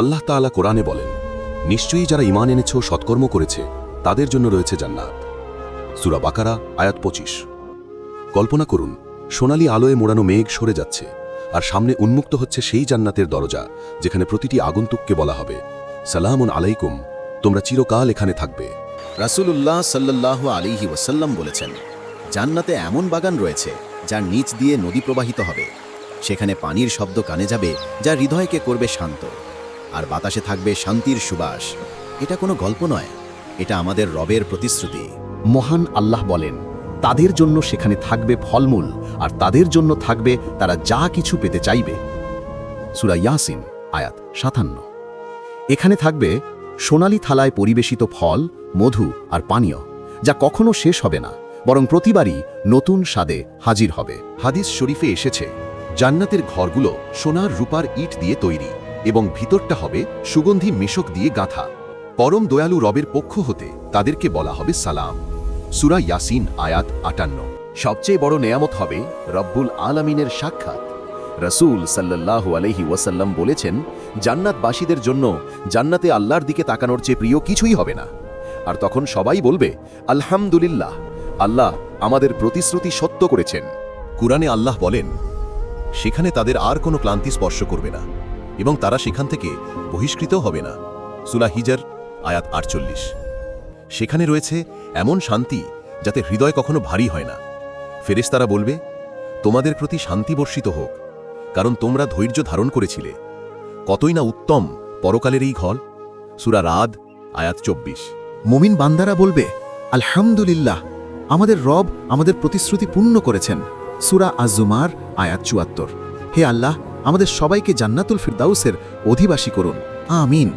আল্লাহ তাআলা কোরআনে বলেন, নিশ্চয়ই যারা ঈমান এনেছ, সৎকর্ম করেছে, তাদের জন্য রয়েছে জান্নাত। সূরা বাকারা, আয়াত পঁচিশ। কল্পনা করুন, সোনালী আলোয় মোড়ানো মেঘ সরে যাচ্ছে, আর সামনে উন্মুক্ত হচ্ছে সেই জান্নাতের দরজা, যেখানে প্রতিটি আগন্তুককে বলা হবে, সালামুন আলাইকুম, তোমরা চিরকাল এখানে থাকবে। রাসূলুল্লাহ সাল্লাহ আলিহি ওয়াসাল্লাম বলেছেন, জান্নাতে এমন বাগান রয়েছে, যার নিচ দিয়ে নদী প্রবাহিত হবে, সেখানে পানির শব্দ কানে যাবে, যা হৃদয়কে করবে শান্ত। আর বাতাসে থাকবে শান্তির সুবাস। এটা কোনো গল্প নয়, এটা আমাদের রবের প্রতিশ্রুতি। মহান আল্লাহ বলেন, তাদের জন্য সেখানে থাকবে ফলমূল, আর তাদের জন্য থাকবে তারা যা কিছু পেতে চাইবে। সুরা ইয়াসিন, আয়াত সাতান্ন। এখানে থাকবে সোনালী থালায় পরিবেশিত ফল, মধু আর পানীয়, যা কখনো শেষ হবে না, বরং প্রতিবারই নতুন স্বাদে হাজির হবে। হাদিস শরীফে এসেছে, জান্নাতের ঘরগুলো সোনার রূপার ইট দিয়ে তৈরি। এবং ভিতরটা হবে সুগন্ধি মেশক দিয়ে গাঁথা। পরম দয়ালু রবের পক্ষ হতে তাদেরকে বলা হবে সালাম। সুরা ইয়াসিন, আয়াত আটান্ন। সবচেয়ে বড় নেয়ামত হবে রব্বুল আলামিনের সাক্ষাৎ। রসুল সাল্লাল্লাহু আলহি ওয়াসাল্লাম বলেছেন, জান্নাতবাসীদের জন্য জান্নাতে আল্লাহর দিকে তাকানোর চেয়ে প্রিয় কিছুই হবে না। আর তখন সবাই বলবে, আলহামদুলিল্লাহ, আল্লাহ আমাদের প্রতিশ্রুতি সত্য করেছেন। কুরআনে আল্লাহ বলেন, সেখানে তাদের আর কোনো ক্লান্তি স্পর্শ করবে না। এবং তারা সেখান থেকে বহিষ্কৃত হবে না। সুলা হিজার, আয়াত আটচল্লিশ। সেখানে রয়েছে এমন শান্তি যাতে হৃদয় কখনো ভারী হয় না। ফেরেশতারা বলবে, তোমাদের প্রতি শান্তি বর্ষিত হোক, কারণ তোমরা ধৈর্য ধারণ করেছিলে। কতই না উত্তম পরকালের এই ঘর? সুরা রাদ, আয়াত চব্বিশ। মুমিন বান্দারা বলবে, আলহামদুলিল্লাহ, আমাদের রব আমাদের প্রতিশ্রুতি পূর্ণ করেছেন। সুরা আজুমার আয়াত চুয়াত্তর। হে আল্লাহ আমাদের সবাইকে জান্নাতুল ফিরদাউসের অধিবাসী করুন। আমিন।